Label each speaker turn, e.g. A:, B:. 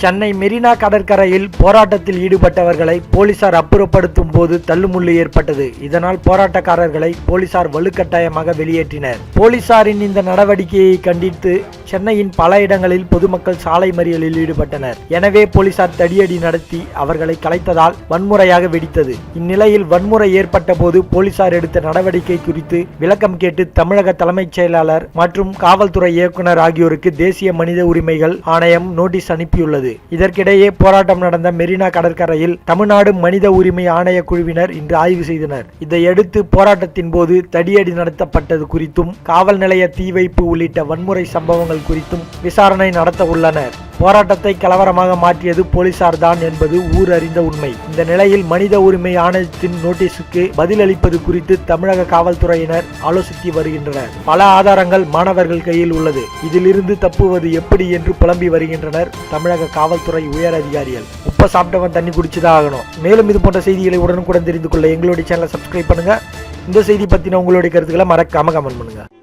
A: சென்னை மெரினா கடற்கரையில் போராட்டத்தில் ஈடுபட்டவர்களை போலீசார் அப்புறப்படுத்தும் போது தள்ளுமுள்ளு ஏற்பட்டது. இதனால் போராட்டக்காரர்களை போலீசார் வலுக்கட்டாயமாக வெளியேற்றினர். போலீசாரின் இந்த நடவடிக்கையை கண்டித்து சென்னையின் பல இடங்களில் பொதுமக்கள் சாலை மறியலில் ஈடுபட்டனர். எனவே போலீசார் தடியடி நடத்தி அவர்களை கலைத்ததால் வன்முறையாக வெடித்தது. இந்நிலையில் வன்முறை ஏற்பட்ட போது போலீசார் எடுத்த நடவடிக்கை குறித்து விளக்கம் கேட்டு தமிழக தலைமைச் செயலாளர் மற்றும் காவல்துறை இயக்குனர் ஆகியோருக்கு தேசிய மனித உரிமைகள் ஆணையம் நோட்டீஸ் அனுப்பியுள்ளது. இதற்கிடையே போராட்டம் நடந்த மெரினா கடற்கரையில் தமிழ்நாடு மனித உரிமை ஆணைய குழுவினர் இன்று ஆய்வு செய்தனர். இதையடுத்து போராட்டத்தின் போது தடியடி நடத்தப்பட்டது குறித்தும் காவல் நிலைய தீ வைப்பு உள்ளிட்ட வன்முறை சம்பவங்கள் குறித்தும் விசாரணை நடத்த உள்ளனர். போராட்டத்தை கலவரமாக மாற்றியது போலீசார் தான் என்பது ஊர் அறிந்த உண்மை. இந்த நிலையில் மனித உரிமை ஆணையத்தின் நோட்டீஸுக்கு பதிலளிப்பது குறித்து தமிழக காவல்துறையினர் ஆலோசித்து வருகின்றனர். பல ஆதாரங்கள் மாணவர்கள் கையில் உள்ளது. இதிலிருந்து தப்புவது எப்படி என்று புலம்பி வருகின்றனர் தமிழக காவல்துறை உயர் அதிகாரிகள். உப்ப சாப்பிட்டவன் தண்ணி குடிச்சுதான் ஆகணும். மேலும் இது போன்ற செய்திகளை உடனுக்குடன் தெரிந்து கொள்ள எங்களுடைய சேனலை சப்ஸ்கிரைப் பண்ணுங்க. இந்த செய்தி பத்தின உங்களுடைய கருத்துக்களை மறக்காம கமெண்ட் பண்ணுங்க.